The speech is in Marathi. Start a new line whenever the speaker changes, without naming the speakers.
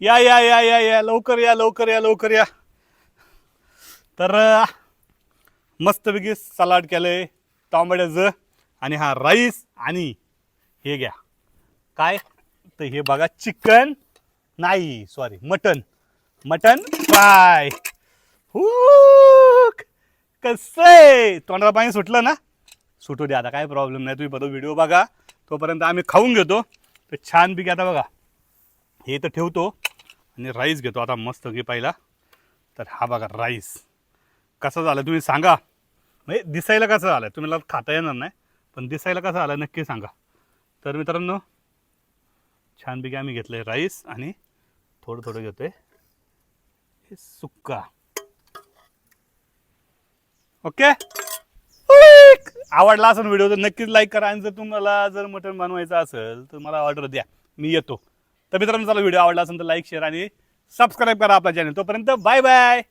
या या या या या लवकर या लवकर या लवकर या. तर मस्तपैकी सलाड केलं आहे टोमॅटोचं आणि हा राईस आणि हे घ्या. काय? तर हे बघा चिकन नाही सॉरी मटन. Mutton fry. कसं आहे? तोंडाला पाणी सुटलं ना? सुटू द्या आता काय प्रॉब्लेम नाही. तुम्ही बरोबर व्हिडिओ बघा. तोपर्यंत आम्ही खाऊन घेतो. तर छानपैकी आता बघा. हे तर ठेवतो. आणि राईस घेतो आता मस्त घे पहिला. तर हा बघा राईस. कसा झाला तुम्ही सांगा. म्हणजे दिसायला कसं झालं? तुम्हाला खाता येणार नाही पण दिसायला कसं आलं नक्की सांगा. तर मित्रांनो छानपैकी आम्ही घेतलं आहे राईस आणि थोडं थोडं घेतो आहे हे सुक्का. ओके? आवडला असेल व्हिडिओ तर नक्कीच लाईक करा. आणि जर तुम्हाला जर मटण बनवायचं असेल तर मला ऑर्डर द्या. मी येतो. तर मित्रांनो चला व्हिडिओ आवडला असेल तर लाईक शेअर आणि सबस्क्राईब करा आपला चॅनल तोपर्यंत बाय बाय